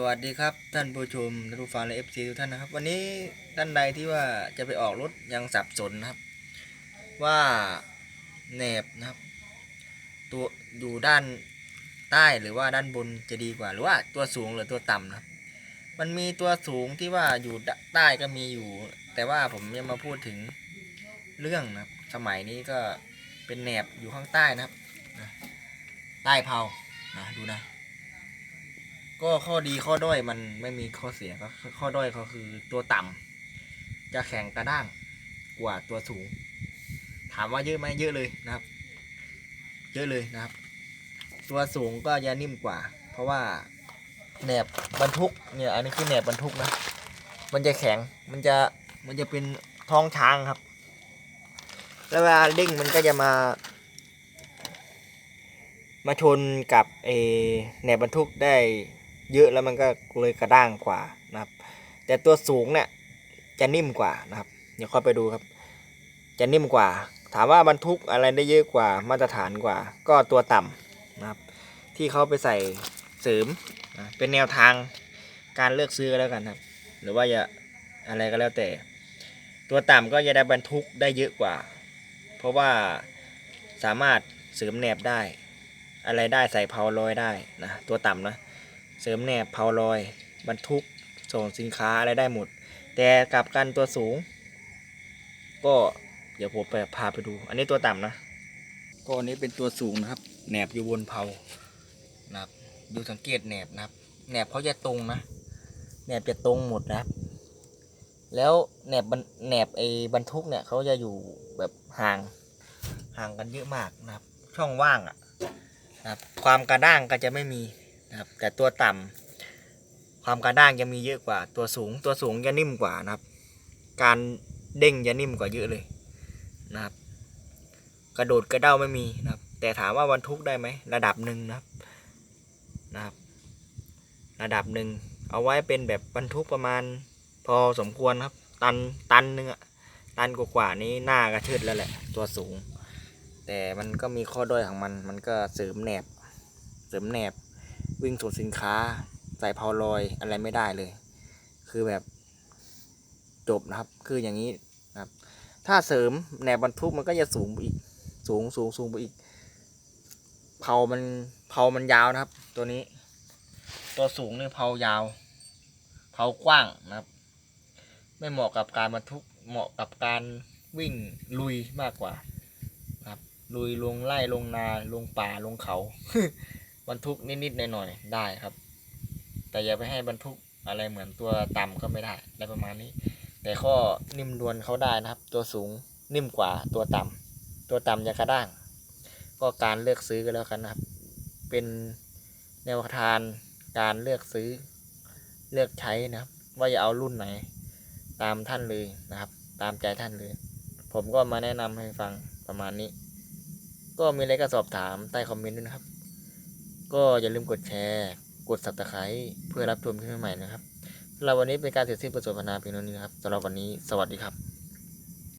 สวัสดีครับท่านผู้ชมท่านผู้ฟังและเอฟซีทุกท่านนะครับ วันนี้ท่านใดที่ว่าจะไปออกรถยังสับสนนะครับ ว่าแหนบนะครับ ตัวอยู่ด้านใต้หรือว่าด้านบนจะดีกว่า หรือว่าตัวสูงหรือตัวต่ำนะครับ มันมีตัวสูงที่ว่าอยู่ใต้ก็มีอยู่ แต่ว่าผมยังมาพูดถึงเรื่องนะครับ สมัยนี้ก็เป็นแหนบอยู่ข้างใต้นะครับใต้เผานะดูนะ ก็ข้อดีข้อด้อยมันไม่มีข้อเสียก็ข้อด้อยเขาคือตัวต่ำจะแข็งกระด้างกว่าตัวสูง ถามว่าเยอะไหมเยอะเลยนะครับ เยอะเลยนะครับ ตัวสูงก็จะนิ่มกว่า เพราะว่าแหนบบรรทุกเนี่ยอันนี้คือแหนบบรรทุกนะ มันจะแข็งมันจะมันจะเป็นท้องช้างครับ แล้วเวลาเด้งมันก็จะมา มาชนกับเอแหนบบรรทุกได้ เยอะแล้วมันก็เลยกระด้างกว่านะครับ แต่ตัวสูงเนี่ยจะนิ่มกว่านะครับ เดี๋ยวค่อยไปดูครับ จะนิ่มกว่า ถามว่าบรรทุกอะไรได้เยอะกว่ามาตรฐานกว่า ก็ตัวต่ำนะครับ ที่เขาไปใส่เสริมนะเป็นแนวทางการเลือกซื้อก็แล้วกันครับ หรือว่าจะอะไรก็แล้วแต่ ตัวต่ำก็จะได้บรรทุกได้เยอะกว่า เพราะว่าสามารถเสริมแหนบได้ อะไรได้ใส่เพาลอยได้นะตัวต่ำนะ เสริมแหนบเพาลอย บรรทุกส่งสินค้าอะไรได้หมด แต่กลับกันตัวสูง ก็เดี๋ยวผมไปพาไปดู อันนี้ตัวต่ำนะก็อันนี้เป็นตัวสูงนะครับแหนบอยู่บนเพานะครับดูสังเกตแหนบนะครับแหนบเขาจะตรงนะแหนบจะตรงหมดนะครับ แล้วแหนบบรรแหนบไอ้บรรทุกเนี่ยเขาจะอยู่แบบห่างห่างกันเยอะมากนะครับ ช่องว่างอะนะครับความกระด้างก็จะไม่มี นะครับ แต่ตัวต่ำความกระด้างจะมีเยอะกว่า ตัวสูงตัวสูงจะนิ่มกว่านะครับ การเด้งจะนิ่มกว่าเยอะเลยนะครับ กระโดดกระเด้าไม่มีนะครับ แต่ถามว่าบรรทุกได้ไหมระดับหนึ่งนะครับนะครับ ระดับหนึ่งเอาไว้เป็นแบบบรรทุกประมาณพอสมควรครับ ตันตันหนึ่งอะตันกว่าๆนี้หน้ากระชิดแล้วแหละ ตัวสูง แต่มันก็มีข้อด้อยของมัน มันก็เสริมแหนบ เสริมแหนบ วิ่งส่งสินค้า ใส่เพาลอยอะไรไม่ได้เลย คือแบบจบนะครับ คืออย่างนี้นะครับ ถ้าเสริมแนบบรรทุกมันก็จะสูงไปอีก สูงสูงสูงไปอีก เผามันเผามันยาวนะครับ ตัวนี้ ตัวสูงเนี่ยเผายาว เผากว้างนะครับ ไม่เหมาะกับการบรรทุก เหมาะกับการวิ่งลุยมากกว่า ครับ ลุยลงไล่ลงนาลงป่าลงเขา บรรทุกนิดๆหน่อยๆได้ครับ แต่อย่าไปให้บรรทุกอะไรเหมือนตัวต่ำก็ไม่ได้อะไรประมาณนี้ แต่ข้อนิ่มนวลเขาได้นะครับ ตัวสูงนิ่มกว่าตัวต่ำตัวต่ำจะกระด้าง ก็การเลือกซื้อกันแล้วกันนะครับ เป็นแนวทางการเลือกซื้อเลือกใช้นะครับ ว่าจะเอารุ่นไหน ตามท่านเลยนะครับ ตามใจท่านเลย ผมก็มาแนะนำให้ฟังประมาณนี้ ก็มีอะไรก็สอบถามใต้คอมเมนต์ด้วยนะครับ ก็อย่าลืมกดแชร์ กดสับตะไคร้เพื่อรับชมคลิปใหม่ๆนะครับสำหรับวันนี้เป็นการเสร็จสิ้นบทสนทนาเพียงเท่านี้นะครับสำหรับวันนี้สวัสดีครับ